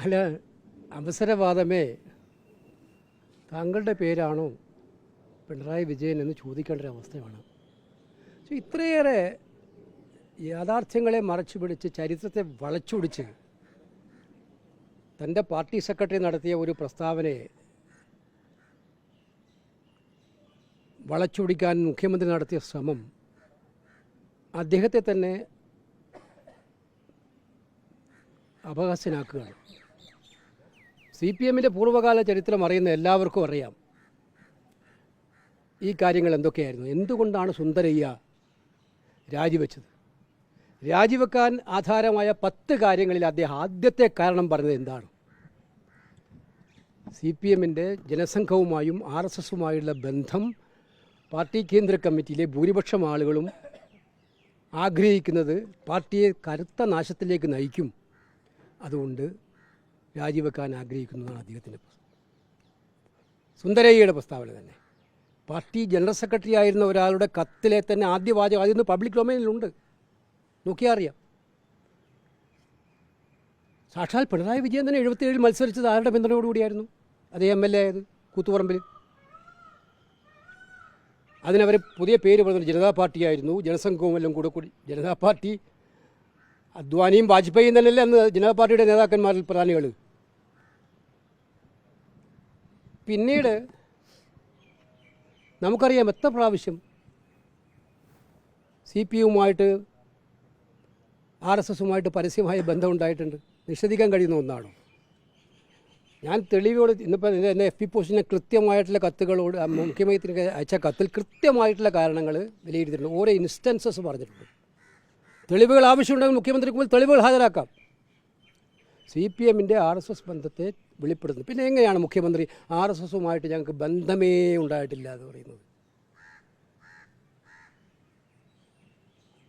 അല്ല അവസരവാദമേ. താങ്കളുടെ പേരാണോ പിണറായി വിജയൻ എന്ന് ചോദിക്കേണ്ട ഒരു അവസ്ഥയാണ്. ഇത്രയേറെ യാഥാർത്ഥ്യങ്ങളെ മറച്ചു പിടിച്ച് ചരിത്രത്തെ വളച്ചൊടിച്ച് തന്റെ പാർട്ടി സെക്രട്ടറി നടത്തിയ ഒരു പ്രസ്താവനയെ വളച്ചൊടിക്കാൻ മുഖ്യമന്ത്രി നടത്തിയ ശ്രമം അദ്ദേഹത്തെ തന്നെ അപഹാസ്യനാക്കുകയാണ്. സി പി എമ്മിന്റെ പൂർവകാല ചരിത്രം അറിയുന്ന എല്ലാവർക്കും അറിയാം. ഈ കാര്യങ്ങൾ എന്തൊക്കെയായിരുന്നു? എന്തുകൊണ്ടാണ് സുന്ദരയ്യ രാജിവെച്ചത്? രാജിവെക്കാൻ ആധാരമായ പത്ത് കാര്യങ്ങളിൽ അദ്ദേഹം ആദ്യത്തെ കാരണം പറഞ്ഞത് എന്താണ്? സി പി എമ്മിന്റെ ജനസംഘവുമായും ആർ എസ് എസുമായുള്ള ബന്ധം പാർട്ടി കേന്ദ്ര കമ്മിറ്റിയിലെ ഭൂരിപക്ഷം ആളുകളും ആഗ്രഹിക്കുന്നത് പാർട്ടിയെ കരുത്ത നാശത്തിലേക്ക് നയിക്കും. അതുകൊണ്ട് രാജിവെക്കാൻ ആഗ്രഹിക്കുന്നതാണ് അദ്ദേഹത്തിന്റെ സുന്ദരയ്യയുടെ പ്രസ്താവന തന്നെ. പാർട്ടി ജനറൽ സെക്രട്ടറി ആയിരുന്ന ഒരാളുടെ കത്തിലെ തന്നെ ആദ്യ വാചകം അതിന്ന് പബ്ലിക് ഡൊമൈനിലുണ്ട്. നോക്കിയാൽ അറിയാം. സാക്ഷാൽ പിണറായി വിജയൻ തന്നെ എഴുപത്തിയേഴിൽ മത്സരിച്ചത് ആരുടെ പിന്തുണയോടുകൂടിയായിരുന്നു അതേ എം എൽ എ ആയത് കൂത്തുപറമ്പിൽ അതിനവർ പുതിയ പേര് പറഞ്ഞു ജനതാ പാർട്ടിയായിരുന്നു ജനസംഘവും എല്ലാം കൂടെ കൂടി ജനതാ പാർട്ടി. അദ്വാനിയും വാജ്പേയിയും തന്നെയല്ലേ അന്ന് ജനതാ പാർട്ടിയുടെ നേതാക്കന്മാരിൽ പ്രധാനികൾ പിന്നീട് നമുക്കറിയാം എത്ര പ്രാവശ്യം സി പി യുമായിട്ട് ആർ എസ് എസുമായിട്ട് പരസ്യമായ ബന്ധമുണ്ടായിട്ടുണ്ട്. നിഷേധിക്കാൻ കഴിയുന്ന ഒന്നാണോ? ഞാൻ തെളിവോട് ഇന്നിപ്പോൾ എന്റെ എഫ് പി പോസ്റ്റിനെ കൃത്യമായിട്ടുള്ള കത്തുകളോട് മുഖ്യമന്ത്രി അയച്ച കത്തിൽ കൃത്യമായിട്ടുള്ള കാരണങ്ങൾ വിലയിരുത്തിയിട്ടുണ്ട്. ഓരോ ഇൻസ്റ്റൻസസ് പറഞ്ഞിട്ടുണ്ട്. തെളിവുകൾ ആവശ്യമുണ്ടെങ്കിൽ മുഖ്യമന്ത്രിക്ക് മുമ്പിൽ തെളിവുകൾ ഹാജരാക്കാം. സി പി എമ്മിന്റെ ആർ എസ് എസ് ബന്ധത്തെ വെളിപ്പെടുത്തുന്നു. പിന്നെ എങ്ങനെയാണ് മുഖ്യമന്ത്രി ആർ എസ് എസുമായിട്ട് ഞങ്ങൾക്ക് ബന്ധമേ ഉണ്ടായിട്ടില്ല എന്ന് പറയുന്നത്?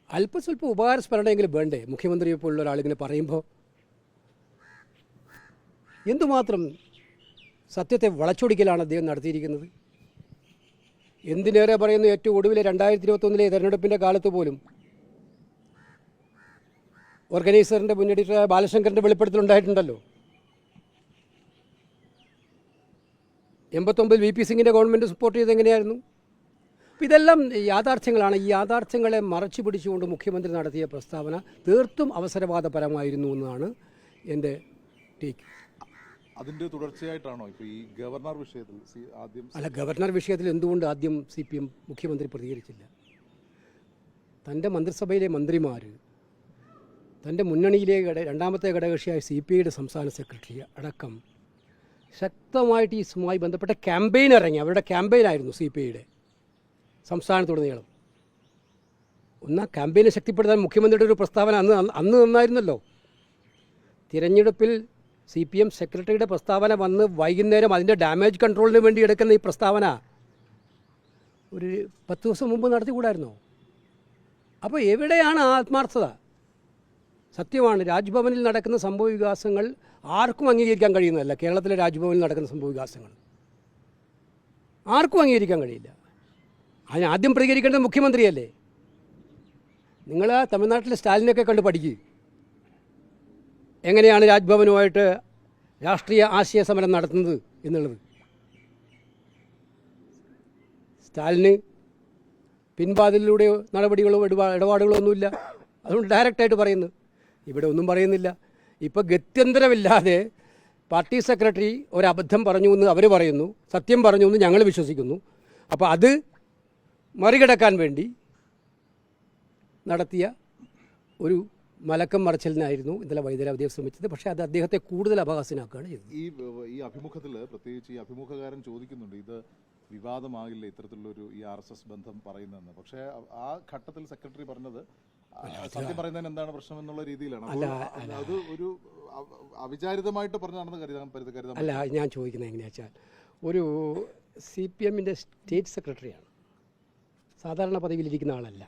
അല്പസ്വല്പ ഉപകാരസ്മരണയെങ്കിലും വേണ്ടേ? മുഖ്യമന്ത്രിയെ പോലുള്ള ഒരാളിങ്ങനെ പറയുമ്പോൾ. എന്തുമാത്രം സത്യത്തെ വളച്ചൊടിക്കലാണ് അദ്ദേഹം നടത്തിയിരിക്കുന്നത്? എന്തിനേറെ പറയുന്നു ഏറ്റവും ഒടുവിലെ രണ്ടായിരത്തി ഇരുപത്തൊന്നിലെ തെരഞ്ഞെടുപ്പിന്റെ കാലത്ത് പോലും ഓർഗനൈസറിന്റെ മുന്നേറ്റ ബാലശങ്കറിന്റെ വെളിപ്പെടുത്തലുണ്ടായിട്ടുണ്ടല്ലോ. എൺപത്തൊമ്പതിൽ വി പി സിംഗിന്റെ ഗവൺമെന്റ് സപ്പോർട്ട് ചെയ്ത് എങ്ങനെയായിരുന്നു? അപ്പോൾ ഇതെല്ലാം യാഥാർത്ഥ്യങ്ങളാണ്. ഈ യാഥാർത്ഥ്യങ്ങളെ മറച്ചു പിടിച്ചുകൊണ്ട് മുഖ്യമന്ത്രി നടത്തിയ പ്രസ്താവന തീർത്തും അവസരവാദപരമായിരുന്നു എന്നാണ് എന്റെ ടേക്ക് അതിന്റെ തുടർച്ചയായിട്ടാണോ ഇപ്പോൾ ഈ ഗവർണർ വിഷയത്തിൽ ആദ്യം അല്ല ഗവർണർ വിഷയത്തിൽ എന്തുകൊണ്ട് ആദ്യം സി പി എം മുഖ്യമന്ത്രി പ്രതികരിച്ചില്ല? തന്റെ മന്ത്രിസഭയിലെ മന്ത്രിമാർ തന്റെ മുന്നണിയിലെ ഘട രണ്ടാമത്തെ ഘടകകക്ഷിയായ സി പി ഐയുടെ സംസ്ഥാന സെക്രട്ടറി അടക്കം ശക്തമായിട്ട് ഈ ഇസുമായി ബന്ധപ്പെട്ട ക്യാമ്പയിൻ ഇറങ്ങി. അവരുടെ ക്യാമ്പയിനായിരുന്നു സി പി ഐയുടെ സംസ്ഥാനത്തുടനീളം. ഒന്ന് ആ ക്യാമ്പയിനെ ശക്തിപ്പെടുത്താൻ മുഖ്യമന്ത്രിയുടെ ഒരു പ്രസ്താവന അന്ന് അന്ന് നന്നായിരുന്നല്ലോ. തിരഞ്ഞെടുപ്പിൽ സി പി എം സെക്രട്ടറിയുടെ പ്രസ്താവന വന്ന് വൈകുന്നേരം അതിന്റെ ഡാമേജ് കൺട്രോളിന് വേണ്ടി എടുക്കുന്ന ഈ പ്രസ്താവന ഒരു പത്ത് ദിവസം മുമ്പ് നടത്തിക്കൂടായിരുന്നോ? അപ്പോൾ എവിടെയാണ് ആത്മാർത്ഥത? സത്യമാണ് രാജ്ഭവനിൽ നടക്കുന്ന സംഭവ വികാസങ്ങൾ ആർക്കും അംഗീകരിക്കാൻ കഴിയുന്നതല്ല. കേരളത്തിലെ രാജ്ഭവനിൽ നടക്കുന്ന സംഭവ വികാസങ്ങൾ. ആർക്കും അംഗീകരിക്കാൻ കഴിയില്ല. അതിന് ആദ്യം പ്രതികരിക്കേണ്ടത് മുഖ്യമന്ത്രിയല്ലേ? നിങ്ങൾ തമിഴ്നാട്ടിലെ സ്റ്റാലിനൊക്കെ കണ്ട് പഠിക്കുക എങ്ങനെയാണ് രാജ്ഭവനുമായിട്ട് രാഷ്ട്രീയ ആശയ സമരം നടത്തുന്നത് എന്നുള്ളത്. സ്റ്റാലിന് പിൻവാതിലൂടെ നടപടികളോ ഇടപാ ഇടപാടുകളോ ഒന്നുമില്ല അതുകൊണ്ട് ഡയറക്റ്റായിട്ട് പറയുന്നു. ഇവിടെ ഒന്നും പറയുന്നില്ല. ഇപ്പോൾ ഗത്യന്തരമില്ലാതെ പാർട്ടി സെക്രട്ടറി ഒരബദ്ധം പറഞ്ഞു എന്ന് അവർ പറയുന്നു. സത്യം പറഞ്ഞു എന്ന് ഞങ്ങൾ വിശ്വസിക്കുന്നു. അപ്പോൾ അത് മറികടക്കാൻ വേണ്ടി നടത്തിയ ഒരു മലക്കം മറച്ചലിനായിരുന്നു ഇന്നലെ അദ്ദേഹം ശ്രമിച്ചത്. പക്ഷേ അത് അദ്ദേഹത്തെ കൂടുതൽ അപഹാസ്യനാക്കുകയാണ് ചെയ്തത്. ഈ ഈ അഭിമുഖത്തിൽ പ്രത്യേകിച്ച് ഈ അഭിമുഖകാരൻ ചോദിക്കുന്നുണ്ട് ഇത് വിവാദമാകില്ല ഇത്തരത്തിലുള്ളൊരു ഈ ആർ എസ് എസ് ബന്ധം പറയുന്നതെന്ന്. പക്ഷേ ആ- ഘട്ടത്തിൽ സെക്രട്ടറി പറഞ്ഞത് സത്യം പറയുന്നതിന് എന്താണ് പ്രശ്നം എന്നുള്ള രീതിയിലാണ് അത് ഒരു അവ- അവിചാരിതമായിട്ട് പറഞ്ഞാണെന്ന് കരുതാൻ കരുതാൻ അല്ല ഞാൻ ചോദിക്കുന്നത് എങ്ങനെയാച്ചാൽ ഒരു സി പി എമ്മിന്റെ സ്റ്റേറ്റ് സെക്രട്ടറിയാണ്. സാധാരണ പദവിയിലിരിക്കുന്ന ആളല്ല.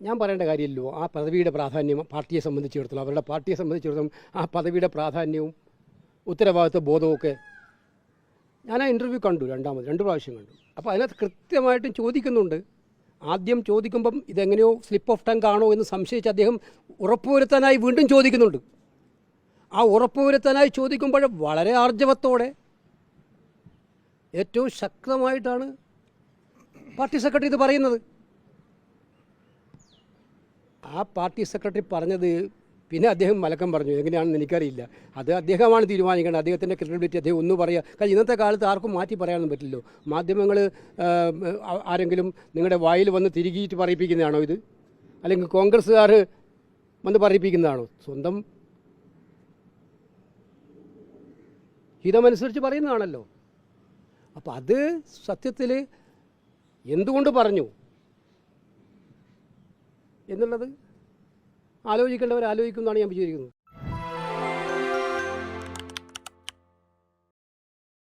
ഞാൻ പറയേണ്ട കാര്യമല്ലോ ആ പദവിയുടെ പ്രാധാന്യം പാർട്ടിയെ സംബന്ധിച്ചിടത്തോളം അവരുടെ പാർട്ടിയെ സംബന്ധിച്ചിടത്തോളം ആ പദവിയുടെ പ്രാധാന്യവും ഉത്തരവാദിത്വ ബോധവുമൊക്കെ ഞാൻ ആ ഇന്റർവ്യൂ കണ്ടു രണ്ടാമത് രണ്ട് പ്രാവശ്യം കണ്ടു. അപ്പോൾ അതിനകത്ത് കൃത്യമായിട്ടും ചോദിക്കുന്നുണ്ട് ആദ്യം ചോദിക്കുമ്പം ഇതെങ്ങനെയോ സ്ലിപ്പ് ഓഫ് ടങ് ആണോ എന്ന് സംശയിച്ച് അദ്ദേഹം ഉറപ്പുവരുത്താനായി വീണ്ടും ചോദിക്കുന്നുണ്ട്. ആ ഉറപ്പുവരുത്താനായി ചോദിക്കുമ്പോൾ വളരെ ആർജവത്തോടെ ഏറ്റവും ശക്തമായിട്ടാണ് പാർട്ടി സെക്രട്ടറി ഇത് പറയുന്നത്. ആ പാർട്ടി സെക്രട്ടറി പറഞ്ഞത് പിന്നെ അദ്ദേഹം മലക്കം പറഞ്ഞു എങ്ങനെയാണെന്ന് എനിക്കറിയില്ല. അത് അദ്ദേഹമാണ് തീരുമാനിക്കേണ്ടത്. അദ്ദേഹത്തിന്റെ ക്രെഡിബിലിറ്റി അദ്ദേഹം ഒന്ന് പറയുക കാരണം ഇന്നത്തെ കാലത്ത് ആർക്കും മാറ്റി പറയാനൊന്നും പറ്റില്ലല്ലോ. മാധ്യമങ്ങൾ ആരെങ്കിലും നിങ്ങളുടെ വായിൽ വന്ന് തിരികിയിട്ട് പറയിപ്പിക്കുന്നതാണോ ഇത്? അല്ലെങ്കിൽ കോൺഗ്രസ്സുകാർ വന്ന് പറയിപ്പിക്കുന്നതാണോ? സ്വന്തം ഹിതമനുസരിച്ച് പറയുന്നതാണല്ലോ. അപ്പോൾ അത് സത്യത്തിൽ എന്തുകൊണ്ട് പറഞ്ഞു? എന്നുള്ളത് ആലോചിക്കേണ്ടവർ ആലോചിക്കുന്നതാണ് ഞാൻ വിചാരിക്കുന്നത്.